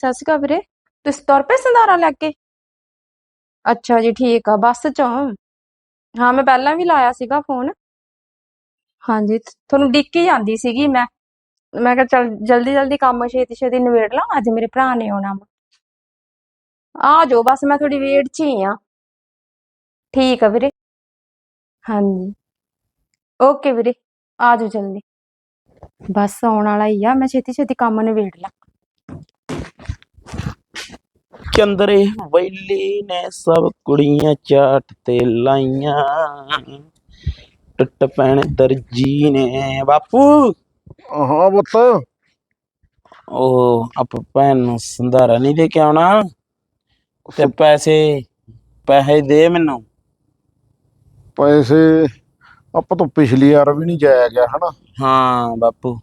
ਸਤਿ ਸ਼੍ਰੀ ਅਕਾਲ ਵੀਰੇ। ਤੁਸੀਂ ਤੁਰ ਪਏ ਸੰਧਾਰਾ ਲੈ ਕੇ? ਅੱਛਾ ਜੀ, ਠੀਕ ਆ, ਬੱਸ ਚੋਂ? ਹਾਂ, ਮੈਂ ਪਹਿਲਾਂ ਵੀ ਲਾਇਆ ਸੀਗਾ ਫੋਨ। ਹਾਂਜੀ ਤੁਹਾਨੂੰ ਡਿੱਕ ਹੀ ਜਾਂਦੀ ਸੀਗੀ, ਮੈਂ ਮੈਂ ਕਿਹਾ ਚੱਲ, ਜਲਦੀ ਜਲਦੀ ਕੰਮ ਛੇਤੀ ਛੇਤੀ ਨਿਬੇੜ ਲਾਂ, ਅੱਜ ਮੇਰੇ ਭਰਾ ਨੇ ਆਉਣਾ ਵਾ। ਆ ਜਾਓ, ਬਸ ਮੈਂ ਥੋੜੀ ਵੇਟ 'ਚ ਹੀ ਆ। ਠੀਕ ਆ ਵੀਰੇ। ਹਾਂਜੀ। ਓਕੇ ਵੀਰੇ, ਆ ਜਾਓ ਜਲਦੀ। ਬਸ ਆਉਣ ਵਾਲਾ ਹੀ ਆ, ਮੈਂ ਛੇਤੀ ਛੇਤੀ ਕੰਮ ਨਿਬੇੜ ਲਾਂ। ਚੰਦਰੇ ਵੈਲੀ ਨੇ ਸਭ ਕੁੜੀਆਂ ਚਾਟ ਤੇ ਲਾਈਆਂ। ਟੁੱਟ ਪੈਣ ਦਰਜੀ ਨੇ। ਬਾਪੂ! ਹਾਂ ਪੁੱਤ। ਉਹ ਆਪ ਭੈਣ ਨੂੰ ਸੰਧਾਰਾ ਨਹੀਂ ਦੇ ਕੇ ਆਉਣਾ? ਤੇ ਪੈਸੇ ਪੈਸੇ ਦੇ ਮੈਨੂੰ। ਪੈਸੇ ਆਪਾਂ ਤੋਂ ਪਿਛਲੀ ਵਾਰ ਵੀ ਨਹੀਂ ਜਾਇਆ ਗਿਆ ਹਨਾ? ਹਾਂ ਬਾਪੂ।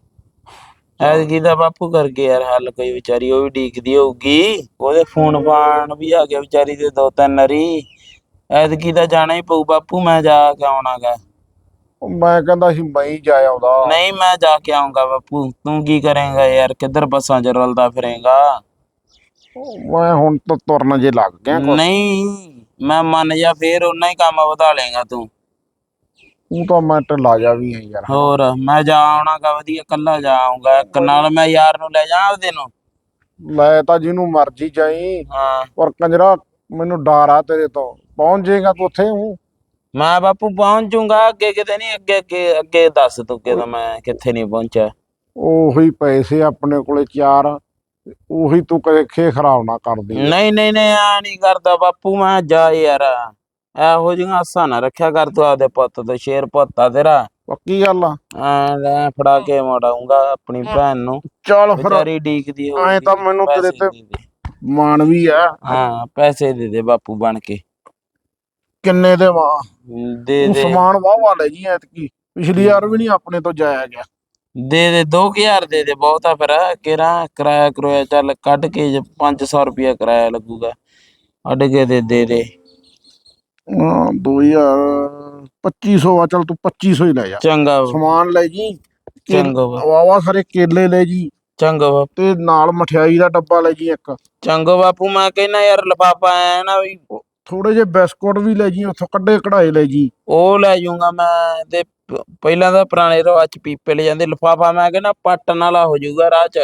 ਐਤਕੀ ਦਾ ਬਾਪੂ ਕਰ ਗਿਆ ਯਾਰ ਹੱਲ ਕੋਈ ਵਿਚਾਰੀ ਉਹ ਵੀ ਡੀਕਦੀ ਹੋਊਗੀ। ਉਹਦੇ ਫੋਨ ਫਾਨ ਵੀ ਆ ਗਿਆ ਵਿਚਾਰੀ ਦੇ ਦੋ ਤਿੰਨ ਨਰੀ ਐਤਕੀ ਦਾ ਜਾਣਾ ਹੀ ਪਊ ਬਾਪੂ ਮੈਂ ਜਾ ਕੇ ਆਉਣਾਗਾ। ਉਹ ਮੈਂ ਕਹਿੰਦਾ ਸੀ ਮੈਂ ਹੀ ਜਾ ਆਉਂਦਾ। ਨਹੀਂ ਮੈਂ ਜਾ ਕੇ ਆਉਂਗਾ ਬਾਪੂ। ਤੂੰ ਕੀ ਕਰੇਂਗਾ ਯਾਰ ਕਿੱਧਰ ਬੱਸਾਂ 'ਚ ਰਲਦਾ ਫਿਰੇਂਗਾ? ਮੈਂ ਹੁਣ ਤਾਂ ਤੁਰਨ ਜੇ ਲੱਗ ਗਿਆ ਕੁਛ। ਨਹੀਂ ਮੈਂ ਮੰਨ ਜਾ ਫੇਰ ਉਹਨਾਂ ਹੀ ਕੰਮ ਵਧਾ ਲੇਗਾ ਤੂੰ। ਤੂੰ ਤਾਂ ਮੈਂ ਢਿੱਲਾ ਜਾ ਵੀ ਹੈ ਯਾਰ। ਹੋਰ ਮੈਂ ਜਾ ਆਉਣਾਗਾ ਵਧੀਆ ਕੱਲਾ ਜਾ ਆਉਂਗਾ। ਇੱਕ ਨਾਲ ਮੈਂ ਯਾਰ ਨੂੰ ਲੈ ਜਾ ਆਪਦੇ ਨੂੰ। ਲੈ ਤਾਂ ਜਿਹਨੂੰ ਮਰਜ਼ੀ ਜਾਈ। ਹਾਂ। ਪਰ ਕੰਜਰਾ ਮੈਨੂੰ ਡਰ ਆ ਤੇਰੇ ਤੋਂ। ਪਹੁੰਚ ਜਾਏਗਾ ਤੂੰ ਉੱਥੇ ਹੂੰ। ਮੈਂ ਬਾਪੂ ਪਹੁੰਚ ਜਾਊਂਗਾ ਅੱਗੇ ਕਿਤੇ ਨਹੀਂ ਅੱਗੇ ਅੱਗੇ ਅੱਗੇ ਦੱਸ ਤੂੰ ਕਿਦੋਂ ਮੈਂ ਕਿੱਥੇ ਨਹੀਂ ਪਹੁੰਚਿਆ। ਉਹੀ ਪੈਸੇ ਆਪਣੇ ਕੋਲੇ ਚਾਰ ਉਹੀ ਤੂੰ ਕਦੇ ਖੇ ਖਰਾਬ ਨਾ ਕਰਦੀ। ਨਹੀਂ ਨਹੀਂ ਨਹੀਂ ਆ ਨਹੀਂ ਕਰਦਾ ਬਾਪੂ ਮੈਂ ਜਾ ਯਾਰ। ਇਹੋ ਜਿਹੀਆਂ ਆਸਾਂ ਨਾ ਰੱਖਿਆ ਕਰ ਤੂੰ ਆਪਦੇ ਪੁੱਤ ਤੋਂ ਸ਼ੇਰ ਪੁੱਤਾ ਤੇਰਾ। ਪੱਕੀ ਗੱਲ ਆ। ਐ ਲੈ ਫੜਾ ਕੇ ਮੜਾਉਂਗਾ ਆਪਣੀ ਭੈਣ ਨੂੰ। ਚੱਲ ਫਿਰ ਵਿਚਾਰੀ ਡੀਕਦੀ ਹੋ ਐਂ ਤਾਂ ਮੈਨੂੰ ਤੇਰੇ ਤੇ- ਮਾਨ ਵੀ ਆ। ਹਾਂ ਪੈਸੇ ਦੇ ਦੇ ਬਾਪੂ ਬਣ ਕੇ। ਕਿੰਨੇ ਦੇ ਵਾ ਦੇ ਦੇ। ਸਮਾਨ ਵਾਵਾ ਲੈ ਜੀ ਐਤਕੀ। ਪਿਛਲੀ ਵਾਰ ਵੀ ਨਹੀਂ ਆਪਣੇ ਤੋਂ ਜਾਇਆ ਗਿਆ। ਦੇ ਦੇ 2000 ਦੇ ਦੇ ਬਹੁਤਾ ਫਿਰ। ਕਿਰਾ ਕਿਰਾਇਆ ਕਰੋਇਆ ਚੱਲ ਕੱਢ ਕੇ ਜੇ 500 ਰੁਪਇਆ ਕਿਰਾਇਆ ਲੱਗੂਗਾ। ਅੱਡ ਕੇ ਦੇ ਦੇ ਦੇ। ਹਾਂ 2000 2500 ਆ ਚੱਲ ਤੂੰ 2500 ਹੀ ਲੈ ਜਾ। ਚੰਗਾ ਸਮਾਨ ਲੈ ਜੀ ਚੰਗਾ ਸਾਰੇ ਕੇਲੇ ਲੈ ਜੀ। ਚੰਗਾ ਬਾਪੂ ਤੇ ਨਾਲ ਮਠਿਆਈ ਦਾ ਡੱਬਾ ਲੈ ਜੀ ਇੱਕ। ਚੰਗਾ ਬਾਪੂ ਮੈਂ ਕਹਿੰਦਾ ਯਾਰ ਲਫਾਫਾ ਆਇਆ ਨਾ ਵੀ ਥੋੜੇ ਜਿਹੇ ਬਿਸਕੁਟ ਵੀ ਲੈ ਜੀ ਉੱਥੋਂ ਕੱਢੇ ਕਢਾਏ ਲੈ ਜੀ। ਉਹ ਲੈ ਜਾਊਂਗਾ ਮੈਂ ਤੇ ਪ- ਪਹਿਲਾਂ ਤਾਂ ਪੁਰਾਣੇ ਰਿਵਾਜ ਚ ਪੀਪੇ ਲੈ ਜਾਂਦੇ ਲਫਾਫਾ ਮੈਂ ਕਹਿੰਦਾ ਪੱਟਣ ਵਾਲਾ ਹੋ ਜਾਊਗਾ ਰਾਹ ਚ।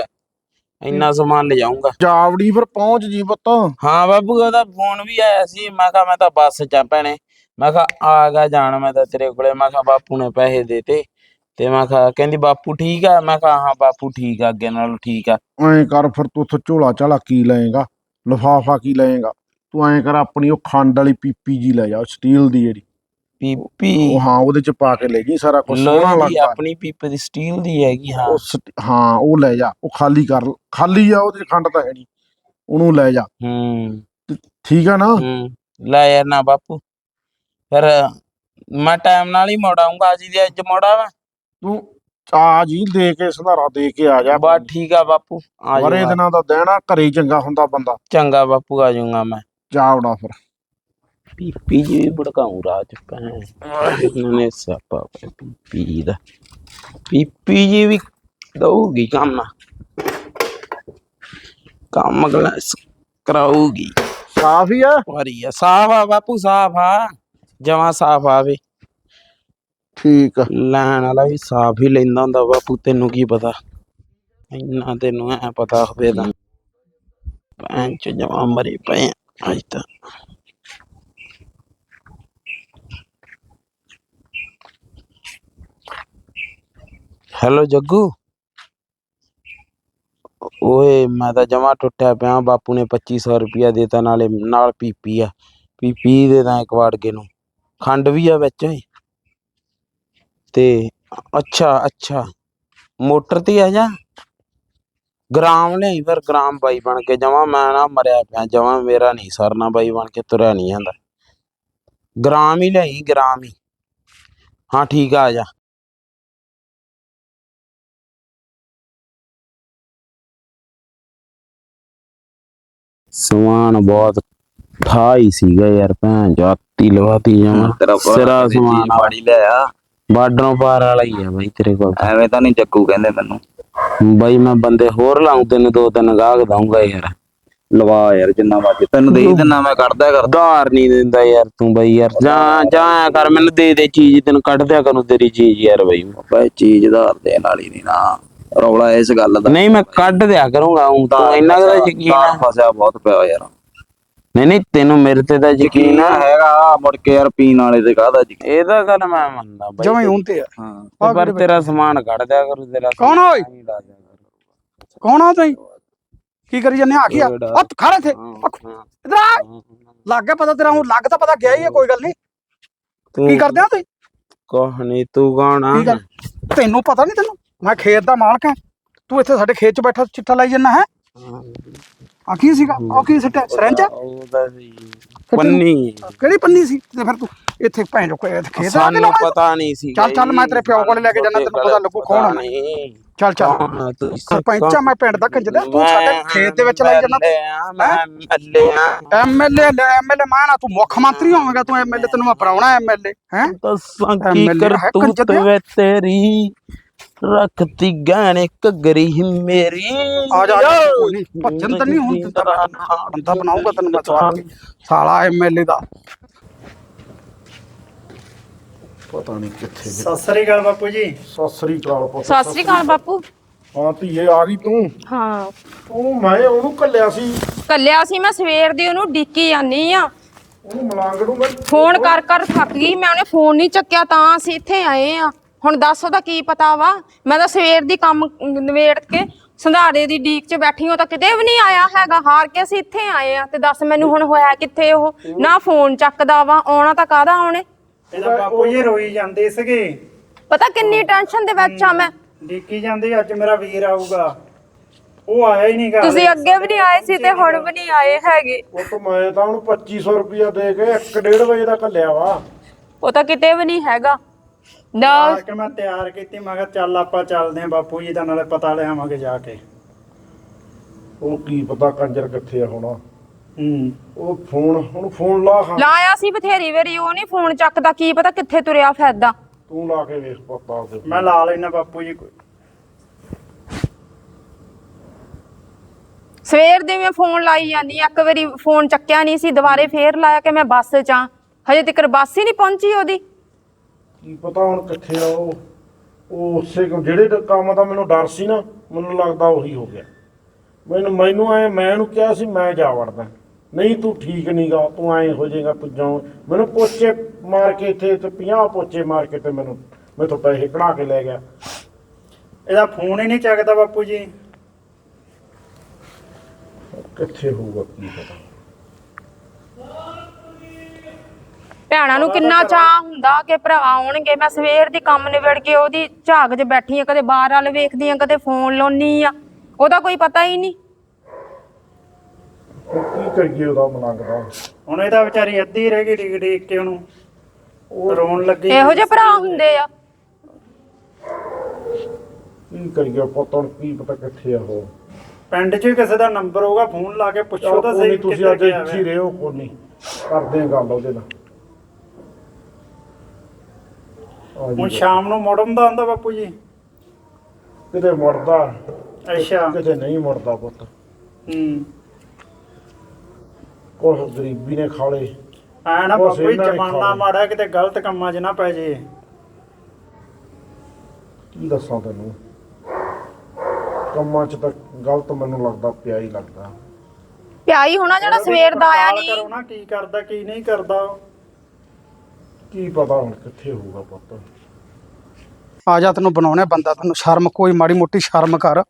ਇੰਨਾ ਸਮਾਨ ਲੈ ਜਾਊਂਗਾ ਜਾਵੜੀ ਫਿਰ ਪਹੁੰਚ ਜੀ ਪੁੱਤ। ਹਾਂ ਬਾਬੂ ਉਹਦਾ ਫੋਨ ਵੀ ਆਇਆ ਸੀ। ਮੈਂ ਕਿਹਾ ਮੈਂ ਤਾਂ ਬੱਸ ਚ ਆ ਭੈਣੇ। ਮੈਂ ਕਿਹਾ ਆ ਗਾ ਜਾਣ ਮੈਂ ਤਾਂ ਤੇਰੇ ਕੋਲੇ। ਮੈਂ ਕਿਹਾ ਬਾਪੂ ਨੇ ਪੈਸੇ ਦੇਤੇ। ਤੇ ਮੈਂ ਕਿਹਾ ਕਹਿੰਦੀ ਬਾਪੂ ਠੀਕ ਆ? ਮੈਂ ਕਿਹਾ ਹਾਂ ਬਾਪੂ ਠੀਕ ਆ ਅੱਗੇ ਨਾਲੋਂ ਠੀਕ ਆ। ਐਂ ਕਰ ਫਿਰ ਤੂੰ ਉੱਥੋਂ ਝੋਲਾ ਝਾਲਾ ਕੀ ਲਏਗਾ? ਲਫਾਫਾ ਕੀ ਲਏਗਾ? ਤੂੰ ਐਂ ਕਰ ਆਪਣੀ ਉਹ ਖੰਡ ਵਾਲੀ ਪੀਪੀ ਜੀ ਲੈ ਜਾ ਸਟੀਲ ਦੀ ਜਿਹੜੀ। ਪੀਪੀ। ਉਹ ਹਾਂ ਉਹਦੇ ਚ ਪਾ ਕੇ ਲੈ ਜੀ ਸਾਰਾ ਕੁਝ ਸੋਹਣਾ ਲੋਹੇ ਦੀ ਲੱਗਦਾ। ਆਪਣੀ ਪੀਪੇ ਦੀ ਸਟੀਲ ਦੀ ਹੈਗੀ ਹਾਂ। ਉਹ ਸਟ- ਹਾਂ ਉਹ ਲੈ ਜਾ ਉਹ ਖਾਲੀ ਕਰ ਖਾਲੀ ਆ ਉਹਦੇ ਚ ਖੰਡ ਤਾਂ ਹੈ ਨਹੀਂ। ਉਹਨੂੰ ਲੈ ਜਾ। ਹੂੰ। ਠੀਕ ਆ ਨਾ? ਹੂੰ ਲੈ ਯਾਰ ਨਾ ਬਾਪੂ। ਫਿਰ ਮੈਂ ਟਾਈਮ ਨਾਲ ਹੀ ਮੋੜ ਅੱਜ ਦੀ ਅੱਜ ਮੋੜਾ ਵਾ ਤੂੰ ਆ ਜੀ ਦੇ ਕੇ ਸੰਧਾਰਾ ਦੇ ਕੇ ਆ ਜਾ। ਬਾ ਠੀਕ ਆ ਬਾਪੂ ਆ ਬਰੇ ਜਾਊਂਗਾ ਦਿਨਾਂ ਦਾ ਦੇਣਾ ਘਰੇ ਹੀ ਚੰਗਾ ਹੁੰਦਾ ਬੰਦਾ। ਚੰਗਾ ਬਾਪੂ ਆ ਜਾਊਂਗਾ ਮੈਂ। ਜਾ ਉਡਾ ਫਿਰ। ਪੀਪੀ ਜੀ ਵੀ ਭੜਕਾਉਂ ਰਾਜ ਭੈਣ। ਇਹਨਾਂ ਨੇ ਸਾਪਾ ਪੀਪੀ ਦਾ। ਪੀਪੀ ਜੀ ਵੀ ਦਊਗੀ ਕੰਮ। ਕੰਮ ਗਲਾਸ ਕਰਾਊਗੀ। ਸਾਫ਼ ਹੀ ਆ? ਵਾਰੀ ਆ। ਸਾਫ਼ ਆ ਬਾਪੂ ਸਾਫ਼ ਆ। ਜਮਾ ਸਾਫ਼ ਆਵੇ। ਠੀਕ ਆ। ਲੈਣ ਵਾਲਾ ਵੀ ਸਾਫ਼ ਹੀ ਲੈਂਦਾ ਹੁੰਦਾ ਬਾਪੂ ਤੈਨੂੰ ਕੀ ਪਤਾ? ਇੰਨਾ ਤੈਨੂੰ ਐ ਪਤਾ ਹੋਵੇ ਤਾਂ ਭੈਣ ਚ ਜਮਾ ਮਰੇ ਪਏ ਅੱਜ ਤਾਂ। ਹੈਲੋ ਜੱਗੂ ਓਏ, ਮੈਂ ਤਾਂ ਜਮਾ ਟੁੱਟਿਆ ਪਿਆ, ਬਾਪੂ ਨੇ 2500 ਰੁਪਿਆ ਦੇਤਾ, ਨਾਲੇ ਨਾਲ ਪੀਪੀ ਆ। ਪੀਪੀ ਦੇ ਤਾਂ ਇੱਕ ਵਾੜ ਕੇ ਨੂੰ। ਖੰਡ ਵੀ ਆ ਵਿੱਚ ਤੇ, ਅੱਛਾ ਅੱਛਾ। ਮੋਟਰ ਤੇ ਆ ਜਾ। ਗ੍ਰਾਮ ਲਿਆਈ, ਫਿਰ ਗ੍ਰਾਮ ਬਾਈ ਬਣ ਕੇ ਜਮਾ। ਮੈਂ ਨਾ ਮਰਿਆ ਪਿਆ, ਜਮਾ ਮੇਰਾ ਨਹੀਂ ਸਰਨਾ, ਬਾਈ ਬਣ ਕੇ ਤੁਰਿਆ ਨਹੀਂ ਜਾਂਦਾ। ਗ੍ਰਾਮ ਹੀ ਲਿਆਈ, ਗ੍ਰਾਮ ਹੀ। ਹਾਂ, ਠੀਕ ਆ ਆ ਜਾ। ਸਮਾਨ ਬਹੁਤ ਠਾਈ ਸੀਗਾ ਯਾਰ ਭੈਣ ਜਾਤੀ ਲਵਾਤੀ ਤੇਰਾ ਭਰਾ ਸਿਰਾ ਸਮਾਨ ਆ। ਮਾੜੀ ਲਿਆ ਬਾਰਡਰੋਂ ਪਾਰ ਵਾਲਾ ਹੀ ਆ ਬਾਈ ਤੇਰੇ ਕੋਲ। ਐਵੇਂ ਤਾਂ ਨਹੀਂ ਜੱਗੂ ਕਹਿੰਦੇ ਮੈਨੂੰ ਬਾਈ ਮੈਂ ਬੰਦੇ ਹੋਰ ਲਾਉਂ ਤੈਨੂੰ ਦੋ ਤਿੰਨ ਗਾਹਕ ਦਊਂਗਾ ਯਾਰ। ਲਵਾ ਯਾਰ ਜਿੰਨਾ ਮਰਜ਼ੀ। ਤੈਨੂੰ ਦੇ ਹੀ ਦਿੰਨਾ ਮੈਂ ਕੱਢਦਾ ਕਰ। ਉਧਾਰ ਨਹੀਂ ਦਿੰਦਾ ਯਾਰ ਤੂੰ ਬਈ ਯਾਰ। ਜਾਂ ਜਾਂ ਕਰ ਮੈਨੂੰ ਦੇ ਦੇ ਚੀਜ਼ ਤੈਨੂੰ ਕੱਢ ਦਿਆ ਕਰੂੰ ਤੇਰੀ ਚੀਜ਼ ਯਾਰ ਬਈ। ਬਾਬਾ ਚੀਜ਼ ਉਧਾਰ ਦੇਣ ਵਾਲੀ ਨਹੀਂ ਨਾ। ਰੌਲਾ ਇਸ ਗੱਲ ਦਾ। ਨਹੀਂ ਮੈਂ ਕੱਢ ਦਿਆ ਕਰੂੰਗਾ ਊਂ ਤੂੰ ਇੰਨਾ ਕੁ ਤਾਂ ਯਕੀਨ ਤਾਂ ਆ ਫਸਿਆ ਬਹੁਤ ਪਿਆ ਯਾਰ। ਨਹੀਂ ਨਹੀਂ ਤੈਨੂੰ ਮੇਰੇ ਤੇ ਤਾਂ ਯਕੀਨ ਆ। ਹੈਗਾ ਮੁੜ ਕੇ ਯਾਰ ਪੀਣ ਵਾਲੇ ਤੇ ਕਾਹਦਾ ਯਕੀਨ? ਇਹ ਤਾਂ ਗੱਲ ਮੈਂ ਮੰਨਦਾ ਬਈ। ਜਮਾਂ ਹੀ ਹੁਣ ਤੇ ਆ। ਹਾਂ। ਤੇ ਪਰ ਤੇਰਾ ਸਮਾਨ ਕੱਢ ਦਿਆ ਕਰੂ ਤੇਰਾ ਕੌਣ ਆ ਓਏ? ਸਮਾਨ ਹੀ ਲਾ ਦਿਆ ਕਰੂ। ਕੌਣ ਆ ਤਈ ਕੀ ਕਰੀ ਜੰਨੇ ਆ? ਗਿਆ ਜਿਹੜਾ- ਹੱਥ ਖੜੇ ਥੇ ਇਧਰ ਆ। ਲੱਗ ਗਿਆ ਪਤਾ ਤੇਰਾ ਹੁਣ ਲੱਗ ਤਾਂ ਪਤਾ ਗਿਆ ਹੀ ਹੈ ਕੋਈ ਗੱਲ ਨਹੀਂ। ਤੂੰ ਕੀ ਕਰਦੇ ਆ ਤੂੰ ਕੌਣ ਆ? ਕੀ ਗੱਲ? ਤੈਨੂੰ ਪਤਾ ਨਹੀਂ ਤੈਨੂੰ? ਮੈਂ ਖੇਤ ਦਾ ਮਾਲਕ ਹਾਂ। ਤੂੰ ਇੱਥੇ ਸਾਡੇ ਖੇਤ 'ਚ ਬੈਠਾ ਚਿੱਠਾ ਲਾਈ ਜੰਨਾ ਹੈ? ਆ ਕੀ ਸੀਗਾ? ਆ ਕੀ ਸਿੱਟਿਆ? ਸਰੰਜ? ਉਹਦਾ ਸੀ। ਪੰਨੀ। ਕਿਹੜੀ ਪੰਨੀ ਸੀ? ਤੇ ਫਿਰ ਤੂੰ ਇੱਥੇ ਭੈਣ ਜੋ ਖੇਤ ਆ ਕੇ ਸਾਨੂੰ ਲਾਉਣਾ? ਪਤਾ ਨਹੀਂ ਸੀ ਚੱਲ ਚੱਲ ਮੈਂ ਤੇਰੇ ਪਿਓ ਕੋਲ ਲੈ ਕੇ ਜਾਣਾ ਤੈਨੂੰ ਪਤਾ ਲੱਗੂ ਕੌਣ ਆ। ਨਹੀਂ ਚੱਲ ਚੱਲ। ਸਰਪੰਚ ਮੈਂ ਪਿੰਡ ਦਾ ਕੰਜਦਾ। ਤੂੰ ਸਾਡੇ ਖੇਤ ਦੇ ਵਿੱਚ ਲਾਈ ਜੰਨਾ ਮੈਂ ਮੱਲੇ ਆ। ਐਮਐਲਏ ਐਮਐਲਏ ਮਾਨਾ ਤੂੰ ਮੁੱਖ ਮੰਤਰੀ ਹੋਵੇਂਗਾ ਤੂੰ ਐਮਐਲਏ ਤੈਨੂੰ ਮੈਂ ਬਣਾਉਣਾ ਐਮਐਲਏ ਹੈ? ਦੱਸਾਂ ਕੀ MLA ਹੈ ਕਰਤੂਤ ਕੰਜਰ ਦਿਆ। ਵੇ ਤੇਰੀ। ਰੱਖਤੀ ਗਾਣੇ ਕਗਰੀ ਹੀ ਮੇਰੀ। ਆ ਜਾ, ਆ ਜਾ, ਕੋਈ ਨੀ, ਭੱਜਣ ਤਾਂ ਨੀ ਹੁਣ ਤੇਰਾ ਬੰਦਾ ਬਣਾਊਗਾ ਤੈਨੂੰ ਮੈਂ ਸਵਾਰ ਕੇ। ਸਾਲਾ ਐਮਐਲਏ ਦਾ। ਪਤਾ ਨਹੀਂ ਕਿੱਥੇ ਗਏ। ਸਤਿ ਸ੍ਰੀ ਅਕਾਲ ਬਾਪੂ ਜੀ। ਸਤਿ ਸ੍ਰੀ ਅਕਾਲ ਪੁੱਤ ਸਤਿ ਸ੍ਰੀ ਅਕਾਲ ਬਾਪੂ। ਹਾਂ ਧੀਏ ਆ ਗਈ ਤੂੰ? ਹਾਂ। ਉਹ ਮੈਂ ਉਹਨੂੰ ਕੱਲਿਆ ਸੀ। ਕੱਲਿਆ ਸੀ ਮੈਂ ਸਵੇਰ ਦੀ ਉਹਨੂੰ ਡਿੱਕੀ ਜਾਨੀ ਆ। ਉਹਨੂੰ ਮਲਾਂਗ ਨੂੰ ਮੈਂ ਫੋਨ ਕਰ ਕਰ ਥੱਕ ਗਈ ਮੈਂ ਉਹਨੇ ਫੋਨ ਨਹੀਂ ਚੱਕਿਆ ਤਾਂ ਅਸੀਂ ਇੱਥੇ ਆਏ ਆ। ਹੁਣ ਦੱਸ ਉਹਦਾ ਕੀ ਪਤਾ ਵਾ? ਮੈਂ ਤਾਂ ਸਵੇਰ ਦੀ ਕੰਮ ਨਵੇੜ ਕੇ ਸੰਧਾਰੇ ਦੀ ਡੀਕ 'ਚ ਬੈਠੀ ਹਾਂ ਤਾਂ ਕਿਤੇ ਵੀ ਨਹੀਂ ਆਇਆ ਹੈਗਾ। ਹਾਰ ਕੇ ਅਸੀਂ ਇੱਥੇ ਆਏ ਆ ਤੇ ਦੱਸ ਮੈਨੂੰ ਹੁਣ ਹੋਇਆ ਕਿੱਥੇ ਉਹ? ਨਾ ਫੋਨ ਚੱਕਦਾ ਵਾ ਆਉਣਾ ਤਾਂ ਕਾਹਦਾ ਆਉਣੇ? ਇਹਦਾ ਬਾਪੂ ਜੀ ਰੋਈ ਜਾਂਦੇ ਸੀਗੇ। ਪਤਾ ਕਿੰਨੀ ਟੈਨਸ਼ਨ ਦੇ ਵਿੱਚ ਆ ਮੈਂ? ਡੀਕੀ ਜਾਂਦੇ ਅੱਜ ਮੇਰਾ ਵੀਰ ਆਊਗਾ। ਉਹ ਆਇਆ ਹੀ ਨਹੀਂ ਗਾ ਤੁਸੀਂ ਅੱਗੇ ਵੀ ਨਹੀਂ ਆਏ ਸੀ ਤੇ ਹੁਣ ਵੀ ਨਹੀਂ ਆਏ ਹੈਗੇ। ਉਹ ਤੋਂ ਮੈਂ ਤਾਂ ਉਹਨੂੰ 2500 ਰੁਪਇਆ ਦੇ ਕੇ 1.5 ਵਜੇ ਦਾ ਕੱਲਿਆ ਵਾ। ਉਹ ਤਾਂ ਕਿਤੇ ਵੀ ਨਹੀਂ ਹੈਗਾ। ਨਾ। ਆ ਕੇ ਮੈਂ ਤਿਆਰ ਕੀਤੀ ਮੈਂ ਕਿਹਾ ਚੱਲ ਆਪਾਂ ਚੱਲਦੇ ਆਂ ਬਾਪੂ ਜੀ ਦਾ ਨਾਲੇ ਪਤਾ ਲਿਆਵਾਂਗੇ ਜਾ ਕੇ। ਉਹ ਕੀ ਪਤਾ ਕੰਜਰ ਕਿੱਥੇ ਆ ਹੁਣ। ਹੂੰ। ਉਹ ਫੋਨ ਉਹਨੂੰ ਫੋਨ ਲਾ ਹਾਂ। ਲਾਇਆ ਸੀ ਬਥੇਰੀ ਵਾਰੀ ਉਹ ਨਹੀਂ ਫੋਨ ਚੱਕਦਾ ਕੀ ਪਤਾ ਕਿੱਥੇ ਤੁਰਿਆ ਫਿਰਦਾ। ਤੂੰ ਲਾ ਕੇ ਵੇਖ ਪਤਾ ਉਹਦੇ ਮੈਂ ਲਾ ਲੈਣਾ ਬਾਪੂ ਜੀ ਕੋਈ। ਸਵੇਰ ਦੇ ਮੈਂ ਫੋਨ ਲਾਈ ਜਾਂਦੀ ਆ, ਇੱਕ ਵਾਰੀ ਫੋਨ ਚੱਕਿਆ ਨਹੀਂ ਸੀ ਦੁਬਾਰੇ ਫੇਰ ਲਾਇਆ ਕਿ ਮੈਂ ਬੱਸ 'ਚ ਆ ਹਜੇ ਤੱਕ ਬੱਸ ਹੀ ਨਹੀਂ ਪਹੁੰਚੀ ਉਹਦੀ। ਕੀ ਪਤਾ ਹੁਣ ਕਿੱਥੇ ਆ ਉਹ ਉਹ ਉਸੇ ਕੁ- ਜਿਹੜੇ ਡ- ਕੰਮ ਦਾ ਮੈਨੂੰ ਡਰ ਸੀ ਨਾ ਮੈਨੂੰ ਲੱਗਦਾ ਉਹੀ ਹੋ ਗਿਆ। ਮੈਨੂੰ ਮੈਨੂੰ ਐ ਮੈਂ ਇਹਨੂੰ ਕਿਹਾ ਸੀ ਮੈਂ ਜਾ ਵੜਦਾ। ਨਹੀਂ ਤੂੰ ਠੀਕ ਨਹੀਂਗਾ ਤੂੰ ਐ ਹੋ ਜਾਏਗਾ ਤੂੰ ਜਾਉ। ਮੈਨੂੰ ਪੋਚੇ ਮਾਰ ਕੇ ਇੱਥੇ ਤੇ 50 ਪੋਚੇ ਮਾਰ ਕੇ ਤੇ ਮੈਨੂੰ ਮੈਥੋਂ ਪੈਸੇ ਕਢਾ ਕੇ ਲੈ ਗਿਆ। ਇਹਦਾ ਫੋਨ ਹੀ ਨਹੀਂ ਚੱਕਦਾ ਬਾਪੂ ਜੀ। ਕਿੱਥੇ ਹੋਊਗਾ ਕੀ ਪਤਾ? ਭੈਣਾਂ ਨੂੰ ਕਿੰਨਾ ਚਾਹ ਹੁੰਦਾ ਕਿ ਭਰਾ ਆਉਣਗੇ ਮੈਂ ਸਵੇਰ ਦੀ ਕੰਮ ਨਿਬੜ ਕੇ ਉਹਦੀ ਝਾਗ 'ਚ ਬੈਠੀ ਆ ਕਦੇ ਬਾਹਰ ਵੱਲ ਵੇਖਦੀ ਆ ਕਦੇ ਫੋਨ ਲਾਉਣੀ ਆ। ਉਹਦਾ ਕੋਈ ਪਤਾ ਹੀ ਨਹੀਂ। ਕੀ ਕਰੀਏ ਉਹਦਾ ਮਲੰਗਦਾ ਹੁਣ? ਇਹਦਾ ਵਿਚਾਰੀ ਅੱਧੀ ਰਹਿ ਗਈ ਡੀਕ ਡੀਕ ਕੇ ਉਹਨੂੰ। ਉਹ ਰੋਣ ਲੱਗੀ। ਇਹੋ ਜਿਹੇ ਭਰਾ ਹੁੰਦੇ ਆ। ਕੀ ਕਰੀਏ ਪਤਾ ਹੁਣ ਕੀ ਪਤਾ ਕਿੱਥੇ ਆ ਉਹ? ਪਿੰਡ 'ਚ ਕਿਸੇ ਦਾ ਨੰਬਰ ਹੋਊਗਾ ਫੋਨ ਲਾ ਕੇ ਪੁੱਛੋ ਤਾਂ ਸਹੀ ਤੁਸੀਂ ਅੱਜ ਇੱਥੇ। ਰਹੋ ਕੋਈ ਨਹੀਂ ਕਰਦੇ ਆ ਗੱਲ ਉਹਦੇ ਨਾਲ ਆ ਹੁਣ ਸ਼ਾਮ ਨੂੰ ਮੁੜਨ ਦਾ ਹੁੰਦਾ ਬਾਪੂ ਜੀ? ਕਿਤੇ ਮੁੜਦਾ। ਅੱਛਾ। ਕਿਤੇ ਨਹੀਂ ਮੁੜਦਾ ਪੁੱਤ। ਹੂੰ। ਕੁਛ ਗਰੀਬੀ ਨੇ ਖਾਲੇ ਐ ਨਾ ਬਸ ਬਾਪੂ ਜੀ ਜਮਾਨਾ ਮਾੜਾ ਕਿਤੇ ਗਲਤ ਕੰਮਾਂ 'ਚ ਨਾ ਪੈ ਜੇ। ਕੀ ਦੱਸਾਂ ਤੈਨੂੰ? ਕੰਮਾਂ 'ਚ ਤਾਂ ਗਲਤ ਮੈਨੂੰ ਲੱਗਦਾ ਪਿਆ ਹੀ ਲੱਗਦਾ। ਪਿਆਈ ਹੋਣਾ ਜਿਹੜਾ ਸਵੇਰ ਦਾ ਆਇਆ ਨਹੀਂ ਕਰੋ ਨਾ ਕੀ ਕਰਦਾ ਕੀ ਨਹੀਂ ਕਰਦਾ। ਉਹ। ਕੀ ਪਤਾ ਹੁਣ ਕਿੱਥੇ ਹੋਊਗਾ ਪੁੱਤ? ਆ ਜਾ ਤੈਨੂੰ ਬਣਾਉਣਾ ਬੰਦਾ ਤੈਨੂੰ ਸ਼ਰਮ ਕੋਈ ਮਾੜੀ ਮੋਟੀ ਸ਼ਰਮ ਕਰ।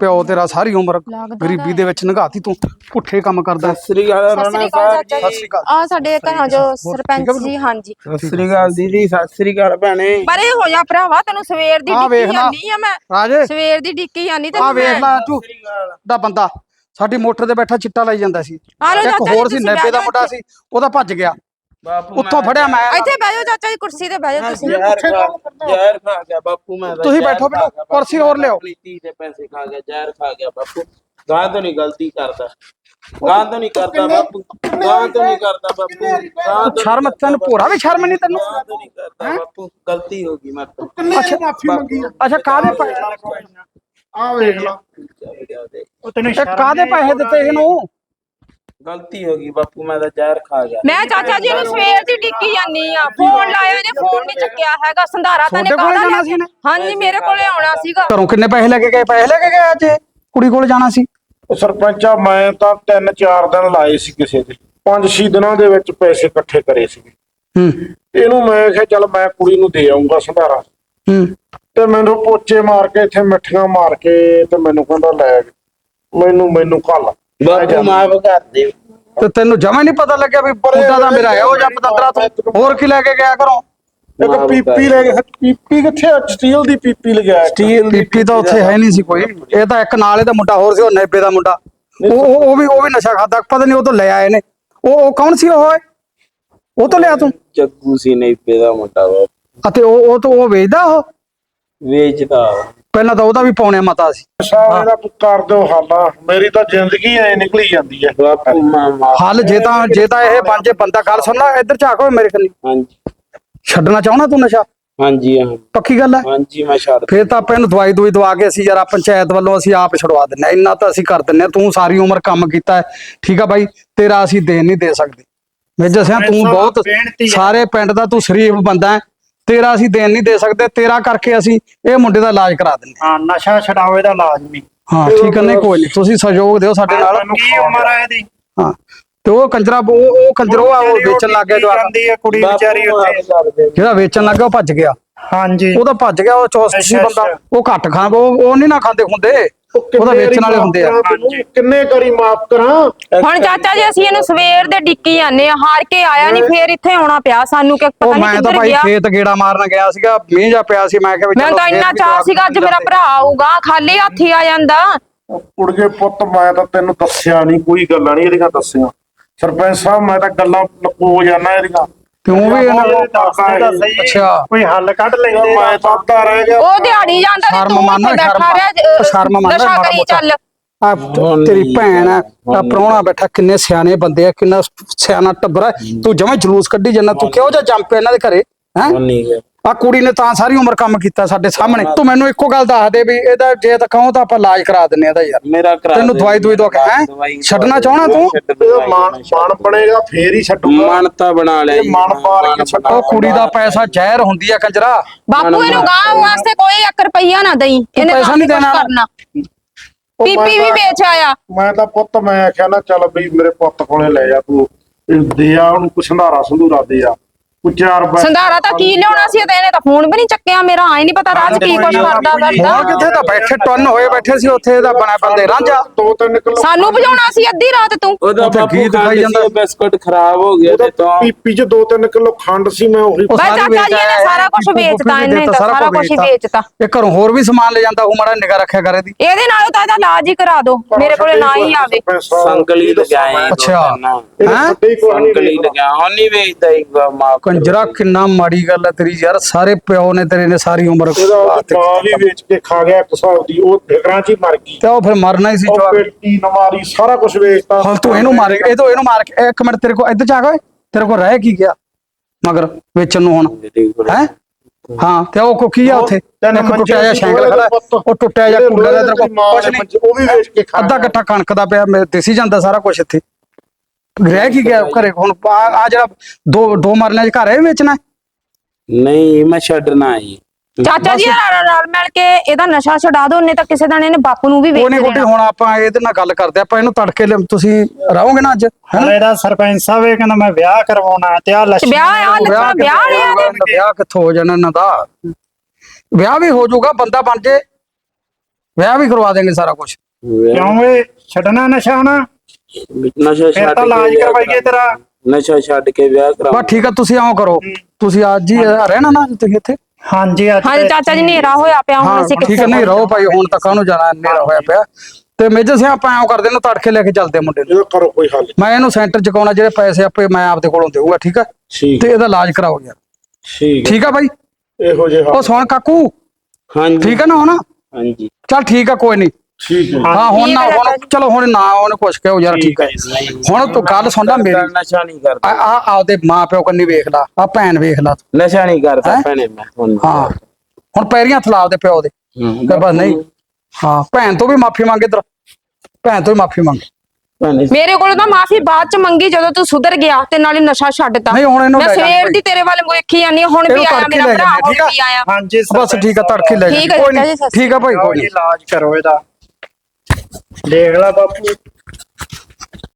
ਪਿਓ ਤੇਰਾ ਸਾਰੀ ਉਮਰ ਗਰੀਬੀ ਦੇ ਵਿੱਚ ਲੰਘਾਤੀ ਤੂੰ ਪੁੱਠੇ ਕੰਮ ਕਰਦਾ। ਸ੍ਰੀ ਅਕਾਲ ਸਤਿ ਸ੍ਰੀ ਅਕਾਲ ਚਾਚਾ ਸਤਿ ਜੀ ਸ੍ਰੀ ਅਕਾਲ। ਆ ਸਾਡੇ ਘਰਾਂ ਜੋ ਸਰਪੰਚ ਆ ਜੀ ਹਾਂਜੀ। ਸਤਿ ਸ੍ਰੀ ਅਕਾਲ ਦੀਦੀ ਸਤਿ ਸ੍ਰੀ ਅਕਾਲ ਭੈਣੇ। ਪਰੇ ਹੋ ਜਾ ਭਰਾਵਾ ਤੈਨੂੰ ਸਵੇਰ ਦੀ ਡਿੱਕੀ ਵੇਖ। ਜਾਂਦੀ ਆ ਮੈਂ। ਰਾਜੇ। ਸਵੇਰ ਦੀ ਡਿੱਕੀ ਜਾਂਦੀ ਆ ਤੈਨੂੰ ਵੇਖ ਮੈਂ ਲੈ ਤੂੰ ਦਾ ਬੰਦਾ ਸਾਡੀ ਮੋਟਰ ਤੇ ਬੈਠਾ ਚਿੱਟਾ ਲਾਈ ਜਾਂਦਾ ਸੀ। ਆ ਇੱਕ ਹੋਰ ਸੀ ਤੁਸੀਂ 90 ਬਹਿ ਦਾ ਮੁੰਡਾ ਸੀ ਉਹਦਾ ਭੱਜ ਗਿਆ। ਬਾਪੂ ਉੱਥੋਂ ਫੜਿਆ ਮੈਂ। ਇੱਥੇ ਬਹਿ ਜਾਓ ਚਾਚਾ ਜੀ ਕੁਰਸੀ ਤੇ ਬਹਿ ਜਾਓ ਤੁਸੀਂ ਜ਼ਹਿਰ ਖਾ ਜ਼ਹਿਰ ਖਾ ਗਿਆ ਬਾਪੂ ਮੈਂ ਤੁਸੀਂ ਬੈਠੋ, ਬੈਠੋ, ਕੁਰਸੀ ਹੋਰ। ਆਪਣੀ ਧੀ ਦੇ ਪੈਸੇ ਖਾ ਗਿਆ ਜ਼ਹਿਰ ਖਾ ਗਿਆ ਬਾਪੂ। ਗਾਂ ਤੋਂ ਨਹੀਂ ਗਲਤੀ ਕਰਦਾ ਗਾਂ ਤੋਂ ਨਹੀਂ ਕਰਦਾ ਬਾਪੂ ਗਾਂ ਤੋਂ ਨਹੀਂ ਕਰਦਾ ਬਾਪੂ ਗਾਂ ਤੋਂ ਸ਼ਰਮ ਤੈਨੂੰ ਭੋਰਾ ਵੀ ਸ਼ਰਮ ਨਹੀਂ ਤੈਨੂੰ? ਗਾਂ ਤੋਂ ਨਹੀਂ ਕਰਦਾ ਬਾਪੂ ਗਲਤੀ ਹੋ ਗਈ ਤੋਂ ਅੱਛਾ ਮਾਫੀ ਮੰਗੀ ਅੱਛਾ ਕਾਹਦੇ ਪੈਸੇ ਆ ਵੇਖ ਲਾ। ਉਹ ਤੈਨੂੰ ਕਾਹਦੇ ਪੈਸੇ ਦਿੱਤੇ ਇਹਨੂੰ? ਗਲਤੀ ਹੋ ਗਈ ਬਾਪੂ ਮੈਂ ਤਾਂ ਜ਼ਹਿਰ ਖਾ ਗਿਆ। ਮੈਂ ਚਾਚਾ ਜੀ ਨੂੰ ਸਵੇਰ ਦੀ ਡਿੱਕੀ ਜਾਨੀ ਆ ਫੋਨ ਲਾਇਆ ਇਹਨੇ ਫੋਨ ਨਹੀਂ ਚੱਕਿਆ ਹੈਗਾ ਸੰਧਾਰਾ ਤਾਂ ਨੇ ਤੁਹਾਡੇ ਕੋਲੇ ਕਾਹਦਾ ਜਾਣਾ ਇਹਨੇ? ਹਾਂਜੀ ਮੇਰੇ ਕੋਲੇ ਆਉਣਾ ਸੀਗਾ। ਘਰੋਂ ਕਿੰਨੇ ਪੈਸੇ ਲੈ ਕੇ ਗਏ? ਪੈਸੇ ਲੈ ਕੇ ਗਏ ਅੱਜ? ਇਹ? ਕੁੜੀ ਕੋਲ ਜਾਣਾ ਸੀ? ਉਹ ਸਰਪੰਚਾ ਮੈਂ ਤਾਂ 3-4 ਦਿਨ ਲਾਏ ਸੀ ਕਿਸੇ ਦੇ। 5-6 ਦਿਨਾਂ ਦੇ ਵਿੱਚ ਪੈਸੇ ਇਕੱਠੇ ਕਰੇ ਸੀ ਹੂੰ। ਇਹਨੂੰ ਮੈਂ ਕਿਹਾ ਚੱਲ ਮੈਂ ਕੁੜੀ ਨੂੰ ਦੇ ਆਉਂਗਾ ਸੰਧਾਰਾ। ਹੂੰ। ਤੇ ਮੈਨੂੰ ਪੋਚੇ ਮਾਰ ਕੇ ਇੱਥੇ ਮਿੱਠੀਆਂ ਮਾਰ ਕੇ ਤੇ ਮੈਨੂੰ ਕਹਿੰਦਾ ਲੈ ਮੈਨੂੰ ਮੈਨੂੰ ਕੱਲ ਬਾਪੂ ਮਾਫ ਕਰ ਦੇ ਤੇ ਤੈਨੂੰ ਜਮਾ ਨਹੀਂ ਪਤਾ ਲੱਗਿਆ ਵੀ ਮੁੰਡਾ ਦਾ ਮੇਰਾ ਇਹੋ ਜਿਹਾ ਪਤੰਦਰਾ ਤੂੰ ਹੋਰ ਕੀ ਲੈ ਕੇ ਗਿਆ ਘਰੋਂ? ਇੱਕ ਪੀਪੀ ਲੈ ਗਿਆ ਪੀਪੀ ਕਿੱਥੇ ਆ? ਸਟੀਲ ਦੀ ਪੀਪੀ ਲਗਾਇਆ ਸਟੀਲ ਪੀਪੀ ਤਾਂ ਉੱਥੇ ਹੈ ਨਹੀਂ ਸੀ ਕੋਈ। ਇਹ ਤਾਂ ਇੱਕ ਨਾਲ ਇਹਦਾ ਮੁੰਡਾ ਹੋਰ ਸੀ ਉਹ ਨੇਬੇ ਦਾ ਮੁੰਡਾ। ਉਹ ਉਹ ਉਹ ਵੀ ਉਹ ਵੀ ਨਸ਼ਾ ਖਾਦਾ ਪਤਾ ਨਹੀਂ ਉਹ ਤੋਂ ਲੈ ਆਏ ਨੇ। ਉਹ ਉਹ ਕੌਣ ਸੀ ਉਹ ਉਹ ਤੋਂ ਲਿਆ ਤੂੰ? ਜੱਗੂ ਸੀ ਨੇਪੇ ਦਾ ਮੁੰਡਾ ਵਾ ਅਤੇ ਉਹ ਉਹ ਤੋਂ ਉਹ ਵੇਚਦਾ ਉਹ? ਵੇਚਦਾ। ਪਹਿਲਾਂ ਤਾਂ ਉਹਦਾ ਵੀ ਪੌਣਿਆ ਮਤਾ ਸੀ ਸਾਹਿਬ ਇਹਦਾ ਕਰ ਦਿਓ ਹਾਲਾ। ਮੇਰੀ ਤਾਂ ਜ਼ਿੰਦਗੀ ਐ ਨਿਕਲੀ ਜਾਂਦੀ ਐ। ਹੱਲ ਜੇ ਤਾਂ ਜੇ ਤਾਂ ਇਹ ਬਣ ਜੇ ਬੰਦਾ ਗੱਲ ਸੁਣ ਲੈ ਇੱਧਰ ਝਾਕ ਓਏ ਮੇਰੇ ਕੰਨੀ। ਹਾਂਜੀ। ਛੱਡਣਾ ਚਾਹਣਾ ਤੂੰ ਨਸ਼ਾ? ਹਾਂਜੀ ਹਾਂ। ਪੱਕੀ ਗੱਲ ਹੈ ਹਾਂਜੀ ਮੈਂ ਛੱਡ ਫੇਰ ਤਾਂ ਆਪਾਂ ਇਹਨੂੰ ਦਵਾਈ ਦੂਈ ਦਵਾ ਕੇ ਅਸੀਂ ਯਾਰ ਪੰਚਾਇਤ ਵੱਲੋਂ ਅਸੀਂ ਆਪ ਛੁਡਵਾ ਦਿੰਨੇ ਆ। ਇੰਨਾ ਤਾਂ ਅਸੀਂ ਕਰ ਦਿੰਨੇ ਆ। ਤੂੰ ਸਾਰੀ ਉਮਰ ਕੰਮ ਕੀਤਾ ਹੈ ਠੀਕ ਆ ਬਾਈ ਤੇਰਾ ਅਸੀਂ ਦੇਣ ਨਹੀਂ ਦੇ ਸਕਦੇ। ਮੇਜਰ ਸਿੰਘ ਤੂੰ ਬਹੁਤ। ਸਾਰੇ ਪਿੰਡ ਦਾ ਤੂੰ ਸ਼ਰੀਫ ਬੰਦਾ ਹੈ ਤੇਰਾ ਅਸੀਂ ਦੇਣ ਨਹੀਂ ਦੇ ਸਕਦੇ ਤੇਰਾ ਕਰਕੇ ਅਸੀਂ ਇਹ ਮੁੰਡੇ ਦਾ ਇਲਾਜ ਕਰਾ ਦਿੰਨੇ ਹਾਂ। ਨਸ਼ਾ ਛਡਾਓ ਇਹਦਾ ਲਾਜ਼ਮੀ ਹਾਂ ਠੀਕ ਹੈ ਨਹੀਂ ਕੋਈ ਨਹੀਂ ਤੁਸੀਂ ਸਹਿਯੋਗ ਦਿਓ ਸਾਡੇ ਨਾਲ। ਕੀ ਉਮਰ ਆ ਇਹਦੀ? ਹਾਂ ਤੇ ਉਹ ਕੰਜਰਾ ਉਹ ਉਹ ਕੰਜਰ ਉਹ ਆ ਉਹ ਵੇਚਣ ਲੱਗ ਗਿਆ ਕੁੜੀ ਵਿਚਾਰੀ ਉੱਥੇ। ਜਿਹੜਾ ਵੇਚਣ ਲੱਗਾ ਉਹ ਭੱਜ ਗਿਆ। ਹਾਂਜੀ। ਉਹ ਤਾਂ ਭੱਜ ਗਿਆ ਉਹ ਚੌਸੀ ਅੱਛਾ, ਬੰਦਾ। ਅੱਛਾ। ਉਹ ਘੱਟ ਖਾਂ ਉਹ ਉਹ ਨਹੀਂ ਨਾ ਖਾਂਦੇ ਹੁੰਦੇ। ਉਹ ਤਾਂ ਵੇਚਣ ਵਾਲੇ ਹੁੰਦੇ ਆ। ਕਿੰਨੇ ਕਰੀ ਮਾਫ ਕਰਾਂ? ਹੁਣ ਚਾਚਾ ਜੀ ਅਸੀਂ ਇਹਨੂੰ ਸਵੇਰ ਦੇ ਡਿੱਕੀ ਜਾਂਦੇ ਆ ਹਾਰ ਕੇ ਆਇਆ ਨਹੀਂ ਫੇਰ ਇੱਥੇ ਆਉਣਾ ਪਿਆ ਸਾਨੂੰ ਕਿ ਪਤਾ ਨਹੀਂ ਮੈਂ ਤਾਂ ਕਿੱਧਰ ਭਾਈ ਗਿਆ। ਖੇਤ ਗੇੜਾ ਮਾਰਨ ਗਿਆ ਸੀਗਾ ਮੀਂਹ ਜਾ ਪਿਆ ਸੀ ਮੈਂ ਕਿਹਾ ਵੀ ਮੈਂ ਚਲੋ ਤਾਂ ਖੇਤ ਇੰਨਾ ਵੀ ਚਾਹ ਜਵਾਕ ਸੀਗਾ ਅੱਜ ਮੇਰਾ ਭਰਾ ਆਊਗਾ ਖਾਲੀ ਹੱਥੀ ਆ ਜਾਂਦਾ। ਕੁੜਗੇ ਪੁੱਤ ਮੈਂ ਤਾਂ ਤੈਨੂੰ ਦੱਸਿਆ ਨਹੀਂ ਕੋਈ ਗੱਲਾਂ ਨਹੀਂ ਇਹਦੀਆਂ ਦੱਸੀਆਂ। ਸਰਪੰਚ ਸਾਹਿਬ ਮੈਂ ਤਾਂ ਗੱਲਾਂ ਲਕੋ ਜਾਣਾ ਇਹਦੀਆਂ। ਕਿਉਂ ਵੀ ਇਹਨਾਂ ਉਹ ਦੱਸਦੇ ਤਾਂ ਸਹੀ ਅੱਛਾ। ਕੋਈ ਹੱਲ ਕੱਢ ਲੈਂਦੇ ਮੈਂ ਤਾਂ ਅੱਧਾ ਰਹਿ ਗਿਆ। ਉਹ ਦਿਹਾੜੀ ਜਾਂਦਾ ਤੇ ਸ਼ਰਮ ਤੂੰ ਮੰਨ, ਉੱਥੇ ਬੈਠਾ ਸ਼ਰਮ- ਰਿਹਾ ਅਹ, ਸ਼ਰਮ ਮੰਨ ਨਸ਼ਾ ਮਾੜਾ ਕਰੀ ਮੋਟਾ। ਚੱਲ। ਆ ਤੇਰੀ ਭੈਣ ਆ ਪ੍ਰਾਹੁਣਾ ਬੈਠਾ ਕਿੰਨੇ ਸਿਆਣੇ ਬੰਦੇ ਆ ਕਿੰਨਾ ਸਿਆਣਾ ਟੱਬਰ ਆ। ਤੂੰ ਜਮੇ ਜਲੂਸ ਕੱਢੀ ਜੰਨਾ ਤੂੰ ਕਿਹੋ ਜਿਹਾ ਜੰਮ ਪਿਆ ਇਹਨਾਂ ਦੇ ਘਰੇ ਹੈ? ਉਹ ਨਹੀਂ ਗਿਆ। ਆ ਕੁੜੀ ਨੇ ਤਾਂ ਸਾਰੀ ਉਮਰ ਕੰਮ ਕੀਤਾ ਸਾਡੇ ਸਾਹਮਣੇ। ਤੂੰ ਮੈਨੂੰ ਇੱਕੋ ਗੱਲ ਦੱਸ ਦੇ ਵੀ ਇਹਦਾ ਜੇ ਤਾਂ ਕਹੋ ਤਾਂ ਆਪਾਂ ਇਲਾਜ ਕਰਾ ਦਿੰਨੇ ਆ ਇਹਦਾ ਯਾਰ। ਮੇਰਾ ਕਰਾ ਤੈਨੂੰ ਦੇ। ਦਵਾਈ ਦੂਈ ਦਵਾ ਕੇ ਹੈਂ? ਦਵਾਈ ਛੱਡਣਾ ਚਾਹੁੰਦਾ ਤੂੰ? ਦਵਾਈ ਮਨ ਬਣੇਗਾ ਫੇਰ ਹੀ ਛੱਡੂਗਾ ਮਨ ਤਾਂ ਬਣਾ ਲਿਆ ਮਨ ਮਾਰ ਕੇ ਛੱਡੋ। ਕੁੜੀ ਦਾ ਪੈਸਾ ਜ਼ਹਿਰ ਹੁੰਦੀ ਆ ਕੰਜਰਾ। ਬਾਪੂ ਇਹਨੂੰ ਗਾਂ ਵਾਸਤੇ ਕੋਈ 1 ਰੁਪਈਆ ਨਾ ਦੇਈ। ਇਹਨੇ ਪੈਸਾ ਨਹੀਂ ਦੇਣਾ। ਪੀਪੀ ਵੀ ਤਾਂ- ਵੇਚ ਆਇਆ। ਮੈਂ ਤਾਂ ਪੁੱਤ ਮੈਂ ਆਖਿਆ ਨਾ ਚੱਲ ਬਈ ਮੇਰੇ ਪੁੱਤ ਕੋਲੇ ਲੈ ਜਾ ਤੂੰ। ਦੇ ਆ ਉਹਨੂੰ ਕੁਛ ਸੰਧਾਰਾ ਸੰਧੂਰਾ ਦੇ ਆ। ਕੋਈ ਚਾਰ ਪੈਸੇ ਸੰਧਾਰਾ ਤਾਂ ਕੀ ਲਿਆਉਣਾ ਸੀ ਤੇ ਇਹਨੇ ਤਾਂ ਫੋਨ ਵੀ ਨਹੀਂ ਚੱਕਿਆ ਮੇਰਾ ਆਈ ਨਹੀਂ ਪਤਾ ਰਾਜ ਕੀ ਕੁਛ ਕਰਦਾ ਹੁਣ ਕਰਦਾ ਕਿੱਥੇ ਤਾਂ ਬੈਠੇ ਟਨ ਹੋਏ ਬੈਠੇ ਸੀ ਉੱਥੇ ਦਾ ਬਣਾ ਬੰਦੇ ਰਾਂਝਾ। ਦੋ ਤਿੰਨ ਕਿਲੋ ਸਾਨੂੰ ਭਜਾਉਣਾ ਸੀ ਅੱਧੀ ਰਾਤ ਤੂੰ। ਉਹਦਾ ਉੱਥੇ ਬਾਪੂ ਗੀਤ ਖਾਈ ਖਾਈ ਜਾਂਦਾ। ਜਾਂਦਾ। ਬਿਸਕੁਟ ਖਰਾਬ ਹੋ ਗਿਆ ਤੇ ਤਾਂ। ਪੀਪੀ ਚ ਦੋ ਤਿੰਨ ਕਿਲੋ ਖੰਡ ਸੀ ਮੈਂ ਉਹੀ ਉਹ ਬਈ ਸਾਰੀ ਚਾਚਾ ਜੀ ਨੇ ਆਇਆ, ਸਾਰਾ ਕੁਛ ਵੇਚਤਾ ਵੀ ਇਹਨੇ ਦੇਤਾ, ਤਾਂ ਸਾਰਾ ਕੁਛ ਹੀ ਵੇਚਤਾ। ਇਹ ਘਰੋਂ ਹੋਰ ਵੀ ਸਮਾਨ ਲੈ ਜਾਂਦਾ ਉਹ ਮਾੜਾ ਨਿਗਾ ਰੱਖਿਆ ਕਰ ਇਹਦੀ ਇਹਦੇ ਨਾਲੋਂ ਤਾਂ ਇਹਦਾ ਇਲਾਜ ਹੀ ਕਰਾ ਦਿਓ ਮੇਰੇ ਕੋਲੇ ਨਾ ਹੀ ਆਵੇ। ਸੰਗਲੀ ਲਗਾਏ ਅੱਛਾ। ਹੈਂ? ਹੈਂ? ਸੰਗਲੀ ਲਗਾ ਹੁਣ ਨਹੀਂ ਵੇਚਦਾ ਹੀ ਮਾਫ ਕੰਜਰਾ ਕਿੰਨਾ ਮਾੜੀ ਗੱਲ ਹੈ ਤੇਰੀ ਯਾਰ ਸਾਰੇ ਪਿਓ ਨੇ ਤੇਰੇ ਨੇ ਸਾਰੀ ਉਮਰ ਇਹਦਾ ਉਹ ਤੇ ਮਾਂ ਵੀ ਵੇਚ ਕੇ ਖਾ ਗਿਆ ਇੱਕ ਹਿਸਾਬ ਦੀ ਉਹ ਫਿਕਰਾਂ ਚ ਹੀ ਮਰ ਗਈ। ਉਹ ਫਿਰ ਮਰਨਾ ਹੀ ਸੀ ਉਹ ਜਵਾਕ। ਪੇਟੀ ਨਮਾਰੀ ਸਾਰਾ ਕੁਝ ਵੇਚਤਾ। ਹੁਣ ਤੂੰ ਇਹਨੂੰ ਮਾਰੇ ਇਹ ਤੋਂ ਇਹਨੂੰ ਮਾਰ ਕੇ ਇੱਕ ਮਿੰਟ ਤੇਰੇ ਕੋ ਇੱਧਰ ਜਾ ਓਏ ਤੇਰੇ ਕੋ ਰਹਿ ਕੀ ਗਿਆ? ਮਗਰ ਵੇਚਣ ਨੂੰ ਹੁਣ ਹੈ? ਹਾਂ ਤੇ ਉਹ ਕੋ ਕੀ ਆ ਉੱਥੇ? ਤਿੰਨ ਇੱਕ ਟੁੱਟਿਆ ਜਿਹਾ ਮੰਜੇ ਸ਼ੈਂਕਲ ਖੜਾ ਹੈ, ਉਹ ਟੁੱਟਿਆ ਜਿਹਾ ਕੂਲਰ ਹੈ ਤੇਰੇ ਕੋ ਕੁਛ ਨਹੀਂ। ਉਹ ਵੀ ਵੇਚ ਕੇ ਖਾ ਅੱਧਾ ਗਿਆ। ਕਣਕ ਦਾ ਪਿਆ ਮੇਰੇ ਦੇਸੀ ਜਾਂਦਾ ਸਾਰਾ ਕੁਝ ਇੱਥੇ। ਰਹਿ ਕੀ ਗਿਆ ਘਰੇ? ਹੁਣ ਆ ਜਿਹੜਾ ਦੋ ਦੋ ਮਰਲਿਆਂ ਚ ਘਰ ਹੈ ਵੇਚਣਾ ਨਹੀਂ ਮੈਂ ਛੱਡਣਾ ਜੀ। ਚਾਚਾ ਜੀ ਰਲ ਰਲ ਮਿਲ ਕੇ ਇਹਦਾ ਨਸ਼ਾ ਛਡਾ ਦਿਓ ਉਹਨੇ ਤਾਂ ਕਿਸੇ ਦਿਨ ਇਹਨੇ ਬਾਪੂ ਨੂੰ ਵੀ ਵੇਚ ਦੇਣਾ। ਹੁਣ ਆਪਾਂ ਇਹਦੇ ਨਾਲ ਗੱਲ ਕਰਦੇ ਆਪਾਂ ਇਹਨੂੰ ਤੜਕੇ ਲਿਆ- ਤੁਸੀਂ ਰਹੋਗੇ ਨਾ ਅੱਜ? ਹੈਂ? ਦਾ ਸਰਪੰਚ ਸਾਹਿਬ ਇਹ ਕਹਿੰਦਾ ਮੈਂ ਵਿਆਹ ਕਰਵਾਉਣਾ ਤੇ ਆ ਲੱਛਣ ਵਿਆਹ ਆ ਲੱਛਣ ਵਿਆਹ ਕਿੱਥੋਂ ਲਿਆ? ਵਿਆਹ ਕਿੱਥੋਂ ਹੋ ਜਾਣਾ ਇਹਨਾਂ ਦਾ? ਵਿਆਹ ਵੀ ਹੋ ਜਾਊਗਾ ਬੰਦਾ ਬਣ ਜੇ। ਵਿਆਹ ਵੀ ਕਰਵਾ ਦੇਣਗੇ ਸਾਰਾ ਕੁਝ ਕਿਉਂ ਵੇ? ਛੱਡਣਾ ਨਸ਼ਾ ਨਾ ਨਸ਼ਾ ਫਿਰ ਛੱਡ ਤਾਂ ਇਲਾਜ ਕੇ ਵਿਆਹ ਕਰਵਾਈਏ ਤੇਰਾ। ਨਸ਼ਾ ਛੱਡ ਕੇ ਵਿਆਹ ਕਰਾ ਬਸ ਠੀਕ ਆ ਤੁਸੀਂ ਆਓ ਕਰੋ। ਤੁਸੀਂ ਅੱਜ ਹੀ ਰਹਿਣਾ ਨਾ ਤੁਸੀਂ ਇੱਥੇ? ਹਾਂਜੀ ਅੱਜ ਹਾਂਜੀ ਚਾਚਾ ਜੀ ਨੇਰਾ ਹੋਇਆ ਪਿਆ ਹੁਣ ਹਾਂ ਅਸੀਂ ਠੀਕ ਹੈ ਨਹੀਂ ਰਹੋ ਭਾਈ ਹੁਣ ਤੱਕ ਉਹਨੂੰ ਜਾਣਾ ਹਨੇਰਾ ਹੋਇਆ ਪਿਆ। ਤੇ ਮੇਜਰ ਸਿੰਘ ਆਪਾਂ ਐਂ ਕਰਦੇ ਨੂੰ ਤੜਕੇ ਲੈ ਕੇ ਚੱਲਦੇ ਆ ਮੁੰਡੇ ਨੂੰ। ਇਹਦਾ ਕਰੋ ਕੋਈ ਹੱਲ। ਮੈਂ ਇਹਨੂੰ ਸੈਂਟਰ ਚ ਕਾਉਣਾ ਜਿਹੜੇ ਪੈਸੇ ਆਪੇ ਮੈਂ ਆਪਦੇ ਕੋਲੋਂ ਦੇਊਗਾ ਠੀਕ ਆ? ਠੀਕ। ਤੇ ਇਹਦਾ ਇਲਾਜ ਕਰਾਓ ਯਾਰ। ਠੀਕ ਠੀਕ ਆ ਬਾਈ? ਇਹੋ ਜਿਹੇ ਉਹ ਸੁਣ ਕਾਕੂ? ਹਾਂਜੀ। ਠੀਕ ਆ ਨਾ ਹੁਣ? ਹਾਂਜੀ। ਚੱਲ ਠੀਕ ਆ ਕੋਈ ਨਹੀਂ। ਠੀਕ ਹੈ। ਹਾਂ ਹੁਣ ਨਾ ਹੁਣ ਚਲੋ ਹੁਣ ਨਾ ਉਹਨੇ ਕੁਛ ਕਿਹੋ ਯਾਰ ਠੀਕ ਹੈ। ਹੁਣ ਤੂੰ ਗੱਲ ਸੁਣ ਲੈ ਮੇਰੀ। ਨਸ਼ਾ ਨਹੀਂ ਆ ਕਰਦਾ। ਆ ਆਪਦੇ ਮਾਂ ਪਿਓ ਕੰਨੀ ਵੇਖ ਲਾ ਆ ਭੈਣ ਵੇਖ ਲਾ। ਤੂੰ। ਨਸ਼ਾ ਨਹੀਂ ਕਰਦਾ ਹੈਂ? ਭੈਣੇ ਮੈਂ ਹੁਣ ਹਾਂ। ਹੁਣ ਪੈਰੀਆਂ ਥਲਾਵ ਦੇ ਪਿਓ ਦੇ। ਹੂੰ। ਬਸ ਨਹੀਂ। ਹਾਂ ਭੈਣ ਤੋਂ ਵੀ ਮਾਫੀ ਮੰਗੇ ਤੇਰਾ ਭੈਣ ਤੋਂ ਵੀ ਮਾਫੀ ਮੰਗ। ਭੈਣੇ ਮੇਰੇ ਕੋਲ ਤਾਂ ਮਾਫੀ ਬਾਅਦ ਚ ਮੰਗੀ ਜਦੋਂ ਤੂੰ ਸੁਧਰ ਗਿਆ ਤੇ ਨਾਲੇ ਨਸ਼ਾ ਛੱਡਤਾ। ਨਹੀਂ, ਹੁਣ ਇਹਨੂੰ ਮੈਂ ਸਵੇਰ। ਦੀ ਤੇਰੇ ਵੱਲ ਵੇਖੀ ਹਾਂ, ਹੁਣ ਵੀ ਆਇਆ ਮੇਰਾ ਭਰਾ ਹੁਣ? ਵੀ ਆਇਆ। ਹਾਂਜੀ ਬਸ ਠੀਕ ਆ ਤੜਕੇ ਲੈ ਠੀਕ। ਹੈ ਠੀਕ ਆ ਭਾਈ ਕੋਈ ਇਲਾਜ ਕਰੋ ਇਹਦਾ। ਦੇਖ ਲੈ ਬਾਪੂ।